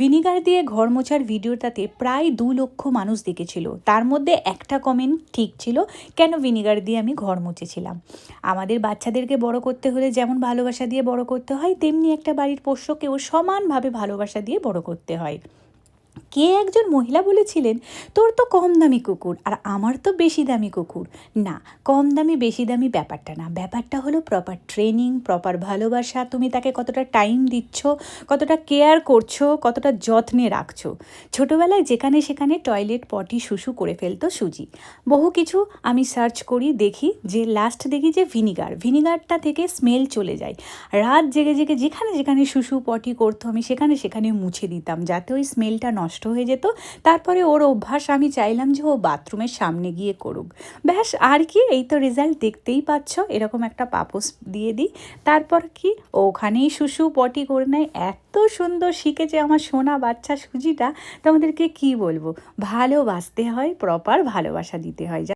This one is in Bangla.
ভিনিগার দিয়ে ঘর মোছার ভিডিওটাতে প্রায় দু লক্ষ মানুষ দেখেছিল। তার মধ্যে একটা কমেন্ট ঠিক ছিল, কেন ভিনিগার দিয়ে আমি ঘর মুছেছিলাম? আমাদের বাচ্চাদেরকে বড় করতে হলে যেমন ভালোবাসা দিয়ে বড় করতে হয়, তেমনি একটা বাড়ির পোষ্যকেও সমানভাবে ভালোবাসা দিয়ে বড় করতে হয়। কে একজন মহিলা বলেছিলেন, তোর তো কম দামি কুকুর আর আমার তো বেশি দামি কুকুর না, কম দামি, বেশি দামি ব্যাপারটা না। ব্যাপারটা হলো প্রপার ট্রেনিং প্রপার ভালোবাসা, তুমি তাকে কতটা টাইম দিচ্ছ, কতটা কেয়ার করছ, কতটা যত্নে রাখছো। ছোটোবেলায় যেখানে সেখানে টয়লেট পটি শুশু করে ফেলতো সুজি। বহু কিছু আমি সার্চ করি, দেখি, যে লাস্ট দেখি যে ভিনিগার ভিনিগারটা থেকে স্মেল চলে যায়। রাত জেগে জেগে যেখানে যেখানে শুশু পটি করতো আমি সেখানে সেখানে মুছে দিতাম, যাতে ওই স্মেলটা নষ্ট হয়ে যেত। তারপরে ওর অভ্যাস, আমি চাইলাম যে ও বাথরুমের সামনে গিয়ে করুক। ব্যাস, আর কি, এই তো রেজাল্ট দেখতেই পাচ্ছ, এরকম একটা পাপোস দিয়ে দিই। তারপর কি ওখানেই শুশু পটি করে নেয়। এত সুন্দর শিখেছে আমার সোনা বাচ্চা সুজিটা। তোমাদেরকে কি বলব? ভালোবাসতে হয় প্রপার ভালোবাসা দিতে হয়।